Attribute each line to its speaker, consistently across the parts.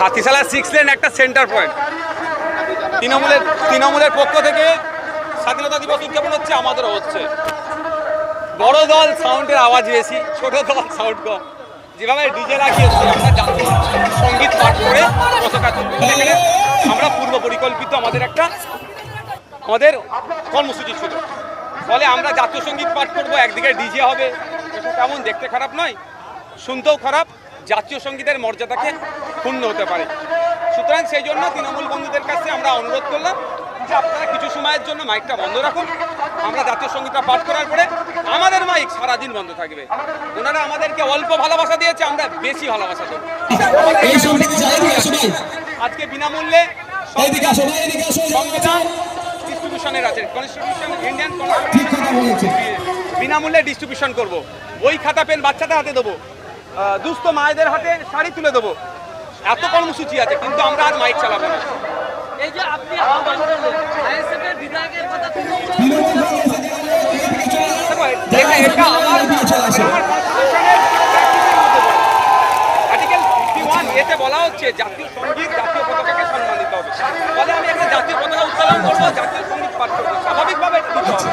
Speaker 1: Hatishala six lane একটা centre point তৃণমূলের তৃণমূলের পক্ষ থেকে স্বাধীনতা দিবস উদযাপন হচ্ছে, আমাদেরও হচ্ছে। বড় দল সাউন্ডের আওয়াজ বেশি ছোট দল সাউন্ড কম। যেভাবে ডিজে লাগিয়েছে, আমরা জাতীয় সংগীত পাঠ করে পতাকা সেখানে আমরা পূর্ব পরিকল্পিত আমাদের একটা আমাদের কর্মসূচি ছিল। ফলে আমরা জাতীয় সংগীত পাঠ করব, একদিকে ডিজে হবে। তেমন দেখতে খারাপ নয়, শুনতেও খারাপ। জাতীয় সঙ্গীতের মর্যাদাকে ক্ষুণ্ণ হতে পারে। সুতরাং সেই জন্য তৃণমূল বন্ধুদের কাছে আমরা অনুরোধ করলাম যে আপনারা কিছু সময়ের জন্য মাইকটা বন্ধ রাখুন। আমরা জাতীয় সঙ্গীতটা পাঠ করার পরে আমাদের মাইক সারাদিন বন্ধ থাকবে। ওনারা আমাদেরকে অল্প ভালোবাসা দিয়েছে আমরা বেশি ভালোবাসা দেবো। আজকে বিনামূল্যে সংবিধান ডিস্ট্রিবিউশনের আছে। কনস্টিটিউশন ইন্ডিয়ান বিনামূল্যে ডিস্ট্রিবিউশন করব। বই খাতা পেন বাচ্চাদের হাতে দেবো। দুস্থ মায়েদের হাতে শাড়ি তুলে দেবো এত কর্মসূচি আছে কিন্তু আমরা আর মাইক চালাবো না
Speaker 2: এই যে আপনি আহ্বান করলেন আইএসএফ এর বিধায়কের কথা তিনি
Speaker 3: তৃণমূল কংগ্রেস থেকে এইদিকে চলে আসো।
Speaker 1: দেখো, এটা- এটা আমার
Speaker 3: এদিকে চলে আসো।
Speaker 1: আমার constitution-এর practice-এর মধ্যে পড়ে। Article 51 এতে বলা হচ্ছে জাতীয় সংগীত জাতীয় পতাকাকে সম্মান দিতে হবে ফলে আমি একটা জাতীয় পতাকা উত্তোলন করব জাতীয় সংগীত পাঠ করব স্বাভাবিকভাবে এটা দিতে হবে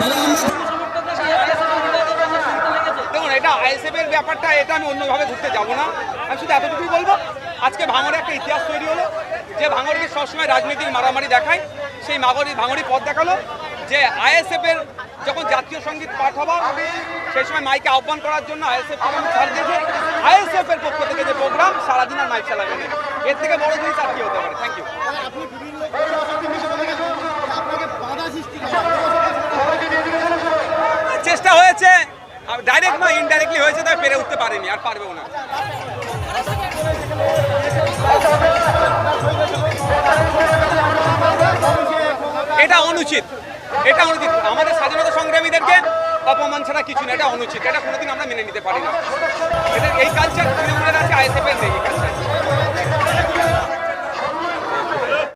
Speaker 3: দাদা আমরা
Speaker 2: সমর্থকরা সেই আইএসএফ এর বিধায়কের কথা শুনতে লেগেছে
Speaker 1: দেখুন এটা আইএসএফ এর ব্যাপারটা এটা আমি অন্যভাবে ঘুরতে যাব না। আমি শুধু এতটুকুই বলব আজকে ভাঙড়ে একটা ইতিহাস তৈরি হলো যে ভাঙড়কে সবসময় রাজনৈতিক মারামারি দেখায় সেই মাগরি ভাঙড়ি পথ দেখাল যে আইএসএফ এর যখন জাতীয় সংগীত পাঠ হবার সেই সময় মাইকে আহ্বান করার জন্য আইএসএফ ছাড় দিয়েছে। আইএসএফ এর পক্ষ থেকে যে প্রোগ্রাম সারাদিন আর মাইক চালাবে না। এর থেকে বড় জিনিস আর কি হতে পারে? থ্যাংক ইউ চেষ্টা হয়েছে ডাইরেক্ট না ইনডাইরেক্টলি হয়েছে, তাই পেরে উঠতে পারেনি, আর পারবেও না। এটা অনুচিত এটা অনুচিত। আমাদের স্বাধীনতা সংগ্রামীদেরকে অপমান ছাড়া কিছু না, এটা অনুচিত, এটা কোনোদিন আমরা মেনে নিতে পারি না। এটা এই কালচার তৃণমূলের আছে